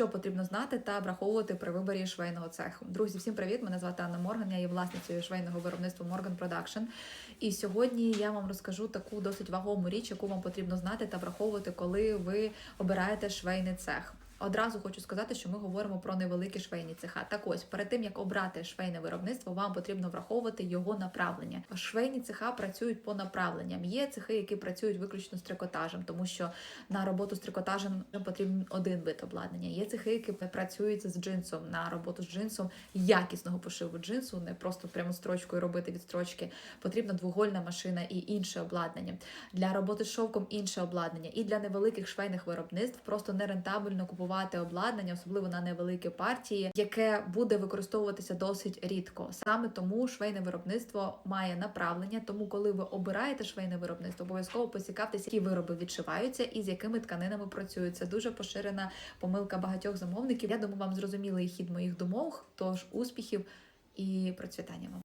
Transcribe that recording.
що потрібно знати та враховувати при виборі швейного цеху. Друзі, всім привіт! Мене звати Анна Морган. Я є власницею швейного виробництва Morgan Production. І сьогодні я вам розкажу таку досить вагому річ, яку вам потрібно знати та враховувати, коли ви обираєте швейний цех. Одразу хочу сказати, що ми говоримо про невеликі швейні цеха. Так ось перед тим як обрати швейне виробництво, вам потрібно враховувати його направлення. Швейні цеха працюють по направленням. Є цехи, які працюють виключно з трикотажем, тому що на роботу з трикотажем потрібен один вид обладнання. Є цехи, які працюють з джинсом на роботу з джинсом якісного пошиву джинсу, не просто прямо строчкою робити від строчки. Потрібна двугольна машина і інше обладнання. Для роботи з шовком інше обладнання. І для невеликих швейних виробництв просто нерентабельно купувати обладнання, особливо на невеликі партії, яке буде використовуватися досить рідко. Саме тому швейне виробництво має направлення. Тому, коли ви обираєте швейне виробництво, обов'язково поцікавтеся, які вироби відшиваються і з якими тканинами працюють. Це дуже поширена помилка багатьох замовників. Я думаю, вам зрозумілий хід моїх думок. Тож успіхів і процвітання вам.